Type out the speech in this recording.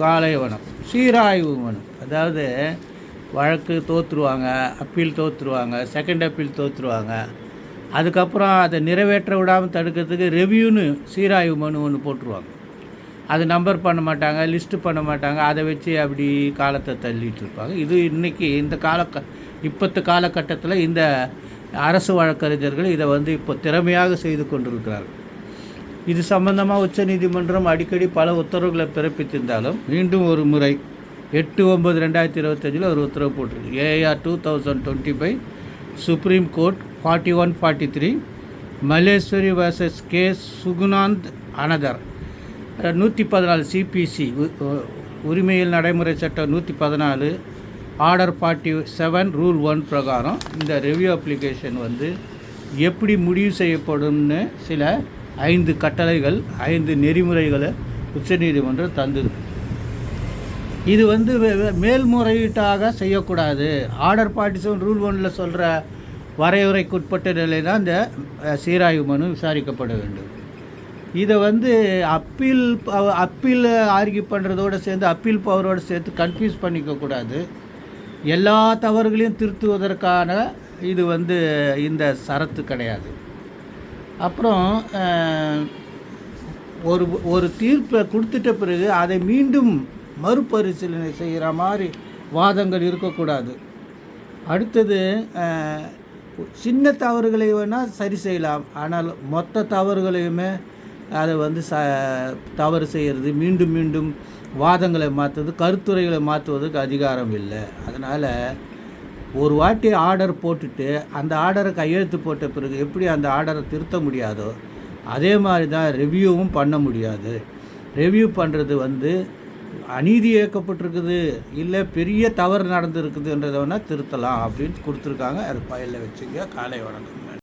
காலை வனம் சீராய்வு மனு அதாவது வழக்கு தோற்றுருவாங்க அப்பீல் தோற்றுருவாங்க செகண்ட் அப்பீல் தோற்றுருவாங்க அதுக்கப்புறம் அதை நிறைவேற்ற விடாமல் தடுக்கிறதுக்கு ரெவ்யூன்னு சீராய்வு மனு ஒன்று போட்டுருவாங்க. அது நம்பர் பண்ண மாட்டாங்க லிஸ்ட்டு பண்ண மாட்டாங்க அதை வச்சு அப்படி காலத்தை தள்ளிட்டு இருப்பாங்க. இது இன்றைக்கி இந்த கால இப்பத்து காலகட்டத்தில் இந்த அரசு வழக்கறிஞர்கள் இதை வந்து இப்போ திறமையாக செய்து கொண்டிருக்கிறார்கள். இது சம்பந்தமாக உச்சநீதிமன்றம் அடிக்கடி பல உத்தரவுகளை பிறப்பித்திருந்தாலும் மீண்டும் ஒரு முறை எட்டு ஒம்பது ரெண்டாயிரத்தி இருபத்தஞ்சில் ஒரு உத்தரவு போட்டிருக்கு. AR two thousand twenty five Supreme Court forty one forty three Maleswari versus K. Sugunanth another. நூற்றி பதினாலு சிபிசி உரிமையில் நடைமுறை சட்டம் நூற்றி பதினாலு order forty seven rule one பிரகாரம் இந்த ரெவ்யூ அப்ளிகேஷன் வந்து எப்படி முடிவு செய்யப்படும்னு சில ஐந்து கட்டளைகள் ஐந்து நெறிமுறைகளை உச்சநீதிமன்றம் தந்தது. இது வந்து மேல்முறையீட்டாக செய்யக்கூடாது. ஆர்டர் பார்ட்டிசன் ரூல் ஒன்றில் சொல்கிற வரையறைக்குட்பட்ட நிலையில் தான் இந்த சீராய்வு மனு விசாரிக்கப்பட வேண்டும். இதை வந்து அப்பீல் அப்பீல் ஆர்கியூ பண்ணுறதோடு சேர்ந்து அப்பீல் பவரோடு சேர்த்து கன்ஃபியூஸ் பண்ணிக்கக்கூடாது எல்லா தவறுகளையும் திருத்துவதற்கான இது வந்து இந்த சரத்து கிடையாது. அப்புறம் ஒரு ஒரு தீர்ப்பை கொடுத்துட்ட பிறகு அதை மீண்டும் மறுபரிசீலனை செய்கிற மாதிரி வாதங்கள் இருக்கக்கூடாது. அடுத்தது சின்ன தவறுகளை வேணால் சரி செய்யலாம். ஆனால் மொத்த தவறுகளையுமே அதை வந்து ச தவறு செய்கிறது மீண்டும் மீண்டும் வாதங்களை மாற்றுறது கருத்துரைகளை மாற்றுவதற்கு அதிகாரம் இல்லை. அதனால் ஒரு வாட்டி ஆர்டர் போட்டுட்டு அந்த ஆர்டரை கையெழுத்து போட்ட பிறகு எப்படி அந்த ஆர்டரை திருத்த முடியாதோ அதே மாதிரி தான் ரிவ்யூவும் பண்ண முடியாது. ரிவ்யூ பண்ணுறது வந்து அநீதி இயக்கப்பட்டிருக்குது இல்லை பெரிய தவறு நடந்திருக்குதுன்றதை வேணால் திருத்தலாம் அப்படின்னு கொடுத்துருக்காங்க. அது பயலில் வச்சுங்க. காலை வணக்கம்.